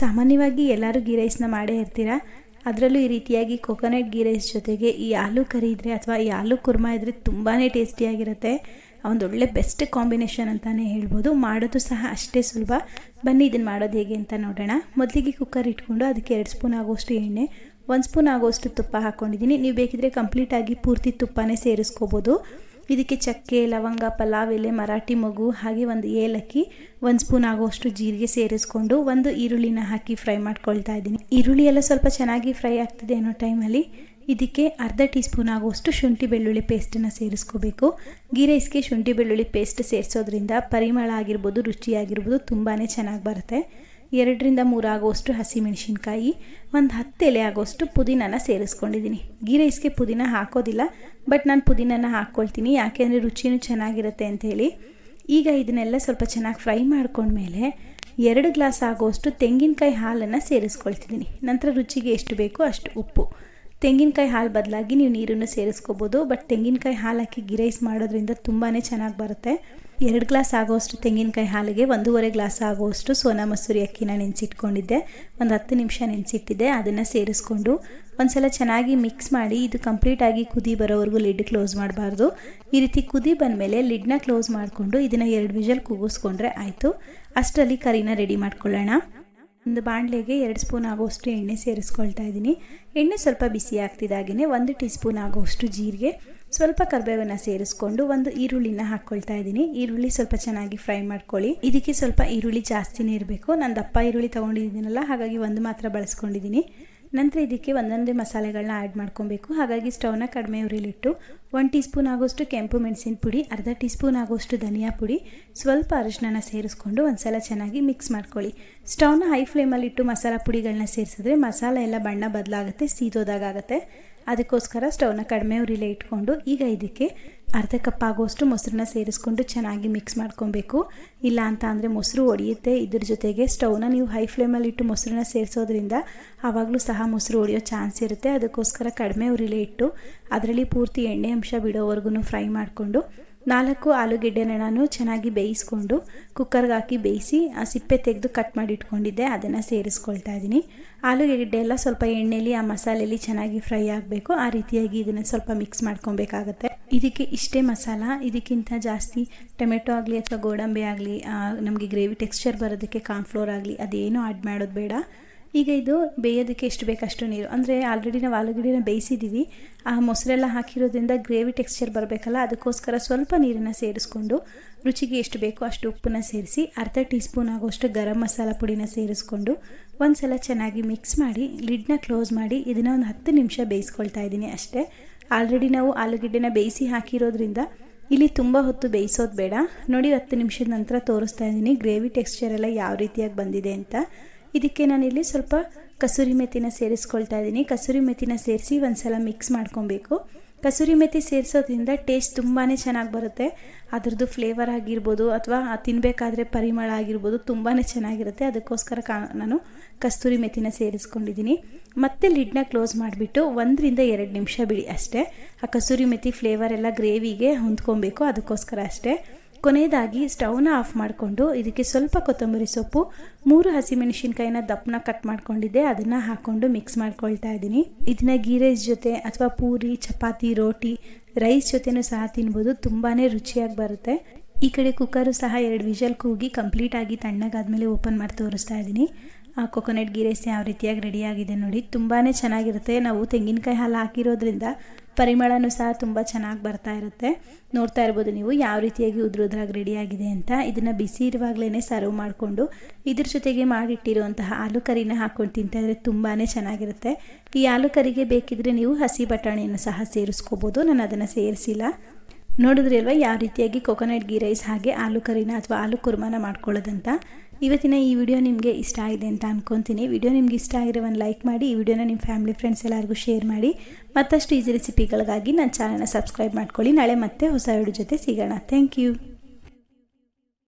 ಸಾಮಾನ್ಯವಾಗಿ ಎಲ್ಲರೂ ಗೀ ರೈಸ್ನ ಮಾಡೇ ಇರ್ತೀರಾ? ಅದರಲ್ಲೂ ಈ ರೀತಿಯಾಗಿ ಕೊಕೊನಟ್ ಗೀ ರೈಸ್ ಜೊತೆಗೆ ಈ ಆಲೂ ಕರಿ ಇದ್ದರೆ ಅಥವಾ ಈ ಆಲೂ ಕುರ್ಮಾ ಇದ್ದರೆ ತುಂಬಾ ಟೇಸ್ಟಿಯಾಗಿರುತ್ತೆ ಒಂದೊಳ್ಳೆ ಬೆಸ್ಟ್ ಕಾಂಬಿನೇಷನ್ ಅಂತಲೇ ಹೇಳ್ಬೋದು. ಮಾಡೋದು ಸಹ ಅಷ್ಟೇ ಸುಲಭ. ಬನ್ನಿ ಇದನ್ನು ಮಾಡೋದು ಹೇಗೆ ಅಂತ ನೋಡೋಣ. ಮೊದಲಿಗೆ ಕುಕ್ಕರ್ ಇಟ್ಕೊಂಡು ಅದಕ್ಕೆ ಎರಡು ಸ್ಪೂನ್ ಆಗೋಷ್ಟು ಎಣ್ಣೆ, ಒಂದು ಸ್ಪೂನ್ ಆಗೋಷ್ಟು ತುಪ್ಪ ಹಾಕ್ಕೊಂಡಿದ್ದೀನಿ ನೀವು ಬೇಕಿದ್ರೆ ಕಂಪ್ಲೀಟಾಗಿ ಪೂರ್ತಿ ತುಪ್ಪನೇ ಸೇರಿಸ್ಕೋಬೋದು. ಇದಕ್ಕೆ ಚಕ್ಕೆ, ಲವಂಗ, ಪಲಾವ್, ಎಲೆ, ಮರಾಠಿ, ಮಗು, ಹಾಗೆ ಒಂದು ಏಲಕ್ಕಿ, ಒಂದು ಸ್ಪೂನ್ ಆಗುವಷ್ಟು ಜೀರಿಗೆ ಸೇರಿಸ್ಕೊಂಡು ಒಂದು ಈರುಳ್ಳಿನ ಹಾಕಿ ಫ್ರೈ ಮಾಡ್ಕೊಳ್ತಾ ಇದ್ದೀನಿ. ಈರುಳ್ಳಿ ಎಲ್ಲ ಸ್ವಲ್ಪ ಚೆನ್ನಾಗಿ ಫ್ರೈ ಆಗ್ತಿದೆ ಅನ್ನೋ ಟೈಮಲ್ಲಿ ಇದಕ್ಕೆ ಅರ್ಧ ಟೀ ಸ್ಪೂನ್ ಆಗುವಷ್ಟು ಶುಂಠಿ ಬೆಳ್ಳುಳ್ಳಿ ಪೇಸ್ಟನ್ನು ಸೇರಿಸ್ಕೋಬೇಕು. ಗೀ ರೈಸ್ಗೆ ಶುಂಠಿ ಬೆಳ್ಳುಳ್ಳಿ ಪೇಸ್ಟ್ ಸೇರಿಸೋದ್ರಿಂದ ಪರಿಮಳ ಆಗಿರ್ಬೋದು, ರುಚಿಯಾಗಿರ್ಬೋದು ತುಂಬಾ ಚೆನ್ನಾಗಿ ಬರುತ್ತೆ. ಎರಡರಿಂದ ಮೂರು ಆಗೋಷ್ಟು ಹಸಿಮೆಣಸಿನ್ಕಾಯಿ, ಒಂದು ಹತ್ತು ಎಲೆ ಆಗೋಷ್ಟು ಪುದೀನನ ಸೇರಿಸ್ಕೊಂಡಿದ್ದೀನಿ ಗೀ ರೈಸ್ಗೆ ಪುದೀನ ಹಾಕೋದಿಲ್ಲ, ಬಟ್ ನಾನು ಪುದೀನನ ಹಾಕ್ಕೊಳ್ತೀನಿ ಯಾಕೆಂದರೆ ರುಚಿನೂ ಚೆನ್ನಾಗಿರುತ್ತೆ ಅಂಥೇಳಿ ಈಗ ಇದನ್ನೆಲ್ಲ ಸ್ವಲ್ಪ ಚೆನ್ನಾಗಿ ಫ್ರೈ ಮಾಡ್ಕೊಂಡ್ಮೇಲೆ ಎರಡು ಗ್ಲಾಸ್ ಆಗೋಷ್ಟು ತೆಂಗಿನಕಾಯಿ ಹಾಲನ್ನು ಸೇರಿಸ್ಕೊಳ್ತಿದ್ದೀನಿ ನಂತರ ರುಚಿಗೆ ಎಷ್ಟು ಬೇಕೋ ಅಷ್ಟು ಉಪ್ಪು. ತೆಂಗಿನಕಾಯಿ ಹಾಲು ಬದಲಾಗಿ ನೀವು ನೀರನ್ನು ಸೇರಿಸ್ಕೋಬೋದು ಬಟ್ ತೆಂಗಿನಕಾಯಿ ಹಾಲು ಹಾಕಿ ಗಿರೈಸ್ ಮಾಡೋದ್ರಿಂದ ತುಂಬಾ ಚೆನ್ನಾಗಿ ಬರುತ್ತೆ. ಎರಡು ಗ್ಲಾಸ್ ಆಗೋಷ್ಟು ತೆಂಗಿನಕಾಯಿ ಹಾಲಿಗೆ, ಒಂದೂವರೆ ಗ್ಲಾಸ್ ಆಗುವಷ್ಟು ಸೋನಾ ಮಸೂರಿ ಅಕ್ಕಿನ ನೆನೆಸಿಟ್ಕೊಂಡಿದ್ದೆ. ಒಂದು ಹತ್ತು ನಿಮಿಷ ನೆನೆಸಿಟ್ಟಿದ್ದೆ, ಅದನ್ನು ಸೇರಿಸ್ಕೊಂಡು ಒಂದ್ಸಲ ಚೆನ್ನಾಗಿ ಮಿಕ್ಸ್ ಮಾಡಿ ಇದು ಕಂಪ್ಲೀಟಾಗಿ ಕುದಿ ಬರೋವರೆಗೂ ಲಿಡ್ ಕ್ಲೋಸ್ ಮಾಡಬಾರ್ದು. ಈ ರೀತಿ ಕುದಿ ಬಂದಮೇಲೆ ಲಿಡ್ನ ಕ್ಲೋಸ್ ಮಾಡಿಕೊಂಡು ಇದನ್ನು ಎರಡು ವಿಜಲ್ ಕೂಗಿಸ್ಕೊಂಡ್ರೆ ಆಯಿತು. ಅಷ್ಟರಲ್ಲಿ ಕರಿನ ರೆಡಿ ಮಾಡ್ಕೊಳ್ಳೋಣ. ಒಂದು ಬಾಣಲೆಗೆ ಎರಡು ಸ್ಪೂನ್ ಆಗೋಷ್ಟು ಎಣ್ಣೆ ಸೇರಿಸ್ಕೊಳ್ತಾ ಇದ್ದೀನಿ. ಎಣ್ಣೆ ಸ್ವಲ್ಪ ಬಿಸಿ ಆಗ್ತಿದ್ದಾಗೇ ಒಂದು ಟೀ ಸ್ಪೂನ್ ಆಗೋಷ್ಟು ಜೀರಿಗೆ, ಸ್ವಲ್ಪ ಕರ್ಬೇವನ್ನ ಸೇರಿಸ್ಕೊಂಡು ಒಂದು ಈರುಳ್ಳಿನ ಹಾಕ್ಕೊಳ್ತಾ ಇದ್ದೀನಿ. ಈರುಳ್ಳಿ ಸ್ವಲ್ಪ ಚೆನ್ನಾಗಿ ಫ್ರೈ ಮಾಡ್ಕೊಳ್ಳಿ. ಇದಕ್ಕೆ ಸ್ವಲ್ಪ ಈರುಳ್ಳಿ ಜಾಸ್ತಿನೇ ಇರಬೇಕು. ನಾನು ದಪ್ಪ ಈರುಳ್ಳಿ ತೊಗೊಂಡಿದ್ದೀನಲ್ಲ, ಹಾಗಾಗಿ ಒಂದು ಮಾತ್ರ ಬಳಸ್ಕೊಂಡಿದ್ದೀನಿ. ನಂತರ ಇದಕ್ಕೆ ಒಂದೊಂದೇ ಮಸಾಲೆಗಳನ್ನ ಆ್ಯಡ್ ಮಾಡ್ಕೊಬೇಕು. ಹಾಗಾಗಿ ಸ್ಟವ್ನ ಕಡಿಮೆ ಉರಿಲಿಟ್ಟು ಒನ್ ಟೀ ಸ್ಪೂನ್ ಆಗೋಷ್ಟು ಕೆಂಪು ಮೆಣಸಿನ ಪುಡಿ, ಅರ್ಧ ಟೀ ಸ್ಪೂನ್ ಆಗೋಷ್ಟು ಧನಿಯಾ ಪುಡಿ, ಸ್ವಲ್ಪ ಅರಿಶಿನ ಸೇರಿಸ್ಕೊಂಡು ಒಂದ್ಸಲ ಚೆನ್ನಾಗಿ ಮಿಕ್ಸ್ ಮಾಡ್ಕೊಳ್ಳಿ. ಸ್ಟವ್ನ ಹೈ ಫ್ಲೇಮಲ್ಲಿ ಇಟ್ಟು ಮಸಾಲ ಪುಡಿಗಳನ್ನ ಸೇರಿಸಿದ್ರೆ ಮಸಾಲ ಎಲ್ಲ ಬಣ್ಣ ಬದಲಾಗುತ್ತೆ ಸೀದೋದಾಗುತ್ತೆ ಅದಕ್ಕೋಸ್ಕರ ಸ್ಟವ್ನ ಕಡಿಮೆ ಉರಿಲೇ ಇಟ್ಕೊಂಡು ಈಗ ಇದಕ್ಕೆ ಅರ್ಧ ಕಪ್ ಆಗೋಷ್ಟು ಮೊಸರನ್ನ ಸೇರಿಸ್ಕೊಂಡು ಚೆನ್ನಾಗಿ ಮಿಕ್ಸ್ ಮಾಡ್ಕೊಬೇಕು. ಇಲ್ಲ ಅಂತ ಅಂದರೆ ಮೊಸರು ಒಡೆಯುತ್ತೆ. ಇದ್ರ ಜೊತೆಗೆ ಸ್ಟವ್ನ ನೀವು ಹೈ ಫ್ಲೇಮಲ್ಲಿ ಇಟ್ಟು ಮೊಸರನ್ನ ಸೇರಿಸೋದ್ರಿಂದ ಆವಾಗಲೂ ಸಹ ಮೊಸರು ಒಡೆಯೋ ಚಾನ್ಸ್ ಇರುತ್ತೆ. ಅದಕ್ಕೋಸ್ಕರ ಕಡಿಮೆ ಉರಿಲೇ ಇಟ್ಟು, ಅದರಲ್ಲಿ ಪೂರ್ತಿ ಎಣ್ಣೆ ಅಂಶ ಬಿಡೋವರೆಗೂ ಫ್ರೈ ಮಾಡಿಕೊಂಡು ನಾಲ್ಕು ಆಲೂಗೆಡ್ಡೆನ ನಾನು ಚೆನ್ನಾಗಿ ಬೇಯಿಸ್ಕೊಂಡು ಕುಕ್ಕರ್ಗೆ ಹಾಕಿ ಬೇಯಿಸಿ, ಆ ಸಿಪ್ಪೆ ತೆಗೆದು ಕಟ್ ಮಾಡಿ ಇಟ್ಕೊಂಡಿದ್ದೆ, ಅದನ್ನು ಸೇರಿಸ್ಕೊಳ್ತಾ ಇದ್ದೀನಿ. ಆಲೂಗೆಡ್ಡೆ ಎಲ್ಲ ಸ್ವಲ್ಪ ಎಣ್ಣೆಲಿ, ಆ ಮಸಾಲೆಯಲ್ಲಿ ಚೆನ್ನಾಗಿ ಫ್ರೈ ಆಗಬೇಕು. ಆ ರೀತಿಯಾಗಿ ಇದನ್ನು ಸ್ವಲ್ಪ ಮಿಕ್ಸ್ ಮಾಡ್ಕೊಬೇಕಾಗತ್ತೆ. ಇದಕ್ಕೆ ಇಷ್ಟೇ ಮಸಾಲ, ಇದಕ್ಕಿಂತ ಜಾಸ್ತಿ ಟೊಮೆಟೊ ಆಗಲಿ ಅಥವಾ ಗೋಡಂಬಿ ಆಗಲಿ ನಮಗೆ ಗ್ರೇವಿ ಟೆಕ್ಸ್ಚರ್ ಬರೋದಕ್ಕೆ ಕಾರ್ನ್ಫ್ಲೋರ್ ಆಗಲಿ, ಅದೇನೂ ಆ್ಯಡ್ ಮಾಡೋದು ಬೇಡ. ಈಗ ಇದು ಬೇಯೋದಕ್ಕೆ ಎಷ್ಟು ಬೇಕಷ್ಟು ನೀರು. ಅಂದರೆ ಆಲ್ರೆಡಿ ನಾವು ಆಲೂಗಡ್ಡೆನ ಬೇಯಿಸಿದ್ದೀವಿ ಆ ಮೊಸರೆಲ್ಲ ಹಾಕಿರೋದ್ರಿಂದ ಗ್ರೇವಿ ಟೆಕ್ಸ್ಚರ್ ಬರಬೇಕಲ್ಲ, ಅದಕ್ಕೋಸ್ಕರ ಸ್ವಲ್ಪ ನೀರನ್ನು ಸೇರಿಸ್ಕೊಂಡು ರುಚಿಗೆ ಎಷ್ಟು ಬೇಕೋ ಅಷ್ಟು ಉಪ್ಪನ್ನ ಸೇರಿಸಿ ಅರ್ಧ ಟೀ ಸ್ಪೂನ್ ಆಗೋಷ್ಟು ಗರಂ ಮಸಾಲ ಪುಡಿನ ಸೇರಿಸ್ಕೊಂಡು ಒಂದು ಸಲ ಚೆನ್ನಾಗಿ ಮಿಕ್ಸ್ ಮಾಡಿ ಲಿಡ್ನ ಕ್ಲೋಸ್ ಮಾಡಿ ಇದನ್ನು ಒಂದು ಹತ್ತು ನಿಮಿಷ ಬೇಯಿಸ್ಕೊಳ್ತಾ ಇದ್ದೀನಿ ಅಷ್ಟೇ. ಆಲ್ರೆಡಿ ನಾವು ಆಲೂಗಡ್ಡೆನ ಬೇಯಿಸಿ ಹಾಕಿರೋದ್ರಿಂದ ಇಲ್ಲಿ ತುಂಬ ಹೊತ್ತು ಬೇಯಿಸೋದು ಬೇಡ. ನೋಡಿ ಹತ್ತು ನಿಮಿಷದ ನಂತರ ತೋರಿಸ್ತಾ ಇದ್ದೀನಿ ಗ್ರೇವಿ ಟೆಕ್ಸ್ಚರ್ ಎಲ್ಲ ಯಾವ ರೀತಿಯಾಗಿ ಬಂದಿದೆ ಅಂತ. ಇದಕ್ಕೆ ನಾನಿಲ್ಲಿ ಸ್ವಲ್ಪ ಕಸೂರಿ ಮೆಥಿನ ಸೇರಿಸ್ಕೊಳ್ತಾ ಇದ್ದೀನಿ. ಕಸೂರಿ ಮೆತ್ತಿನ ಸೇರಿಸಿ ಒಂದ್ಸಲ ಮಿಕ್ಸ್ ಮಾಡ್ಕೊಬೇಕು. ಕಸೂರಿ ಮೆಥಿ ಸೇರಿಸೋದ್ರಿಂದ ಟೇಸ್ಟ್ ತುಂಬಾ ಚೆನ್ನಾಗಿ ಬರುತ್ತೆ. ಅದರದ್ದು ಫ್ಲೇವರ್ ಆಗಿರ್ಬೋದು ಅಥವಾ ತಿನ್ನಬೇಕಾದ್ರೆ ಪರಿಮಳ ಆಗಿರ್ಬೋದು ತುಂಬಾ ಚೆನ್ನಾಗಿರುತ್ತೆ. ಅದಕ್ಕೋಸ್ಕರ ಕಾ, ನಾನು ಕಸ್ತೂರಿ ಮೆತ್ತಿನ ಸೇರಿಸ್ಕೊಂಡಿದ್ದೀನಿ. ಮತ್ತೆ ಲಿಡ್ನ ಕ್ಲೋಸ್ ಮಾಡಿಬಿಟ್ಟು ಒಂದರಿಂದ ಎರಡು ನಿಮಿಷ ಬಿಡಿ ಅಷ್ಟೇ. ಆ ಕಸೂರಿ ಮೆತ್ತಿ ಫ್ಲೇವರ್ ಎಲ್ಲ ಗ್ರೇವಿಗೆ ಹೊಂದ್ಕೊಬೇಕು. ಅದಕ್ಕೋಸ್ಕರ ಅಷ್ಟೇ. ಕೊನೆಯದಾಗಿ ಸ್ಟವ್ನ ಆಫ್ ಮಾಡಿಕೊಂಡು ಇದಕ್ಕೆ ಸ್ವಲ್ಪ ಕೊತ್ತಂಬರಿ ಸೊಪ್ಪು, ಮೂರು ಹಸಿಮೆಣಸಿನ್ಕಾಯಿನ ದಪ್ಪನ ಕಟ್ ಮಾಡ್ಕೊಂಡಿದ್ದೆ, ಅದನ್ನು ಹಾಕ್ಕೊಂಡು ಮಿಕ್ಸ್ ಮಾಡ್ಕೊಳ್ತಾ ಇದ್ದೀನಿ. ಇದನ್ನ ಗೀ ರೈಸ್ ಜೊತೆ ಅಥವಾ ಪೂರಿ, ಚಪಾತಿ, ರೋಟಿ, ರೈಸ್ ಜೊತೆನೂ ಸಹ ತಿನ್ಬೋದು ತುಂಬಾ ರುಚಿಯಾಗಿ ಬರುತ್ತೆ. ಈ ಕಡೆ ಕುಕ್ಕರು ಸಹ ಎರಡು ವಿಷಲ್ ಕೂಗಿ ಕಂಪ್ಲೀಟಾಗಿ ತಣ್ಣಗಾದ್ಮೇಲೆ ಓಪನ್ ಮಾಡಿ ತೋರಿಸ್ತಾ ಇದ್ದೀನಿ. ಆ ಕೊಕೊನಟ್ ಗೀ ರೈಸ್ ಯಾವ ರೀತಿಯಾಗಿ ರೆಡಿಯಾಗಿದೆ ನೋಡಿ ತುಂಬಾ ಚೆನ್ನಾಗಿರುತ್ತೆ. ನಾವು ತೆಂಗಿನಕಾಯಿ ಹಾಲು ಹಾಕಿರೋದ್ರಿಂದ ಪರಿಮಳನೂ ಸಹ ತುಂಬ ಚೆನ್ನಾಗಿ ಬರ್ತಾ ಇರುತ್ತೆ. ನೋಡ್ತಾ ಇರ್ಬೋದು ನೀವು ಯಾವ ರೀತಿಯಾಗಿ ಉದ್ರುದ್ರಾಗಿ ರೆಡಿಯಾಗಿದೆ ಅಂತ. ಇದನ್ನು ಬಿಸಿ ಇರುವಾಗಲೇ ಸರ್ವ್ ಮಾಡಿಕೊಂಡು ಇದ್ರ ಜೊತೆಗೆ ಮಾಡಿಟ್ಟಿರುವಂತಹ ಆಲೂ ಕರಿನ ಹಾಕ್ಕೊಂಡು ತಿಂತಾ ಇದ್ರೆ ತುಂಬಾ ಚೆನ್ನಾಗಿರುತ್ತೆ. ಈ ಆಲೂ ಕರಿಗೆ ಬೇಕಿದ್ರೆ ನೀವು ಹಸಿ ಬಟಾಣಿಯನ್ನು ಸಹ ಸೇರಿಸ್ಕೋಬೋದು. ನಾನು ಅದನ್ನು ಸೇರಿಸಿಲ್ಲ. ನೋಡಿದ್ರಿ ಅಲ್ವಾ ಯಾವ ರೀತಿಯಾಗಿ ಕೊಕೊನಟ್ ಗೀ ರೈಸ್ ಹಾಗೆ ಆಲೂ ಕರಿನ ಅಥವಾ ಆಲೂ ಕುರ್ಮಾನ ಮಾಡ್ಕೊಳ್ಳೋದಂತ? ಇವತ್ತಿನ ಈ ವಿಡಿಯೋ ನಿಮಗೆ ಇಷ್ಟ ಆಗಿದೆ ಅಂತ ಅನ್ಕೊತೀನಿ. ವಿಡಿಯೋ ನಿಮ್ಗೆ ಇಷ್ಟ ಆಗಿರೋ ಒಂದು ಲೈಕ್ ಮಾಡಿ, ಈ ವಿಡಿಯೋನ ನಿಮ್ಮ ಫ್ಯಾಮಿಲಿ ಫ್ರೆಂಡ್ಸ್ ಎಲ್ಲರಿಗೂ ಶೇರ್ ಮಾಡಿ. ಮತ್ತಷ್ಟು ಈಸಿ ರೆಸಿಪಿಗಳಿಗಾಗಿ ನನ್ನ ಚಾನಲ್ನ ಸಬ್ಸ್ಕ್ರೈಬ್ ಮಾಡ್ಕೊಳ್ಳಿ. ನಾಳೆ ಮತ್ತೆ ಹೊಸ ವಿಡಿಯೋ ಜೊತೆ ಸಿಗೋಣ. Thank you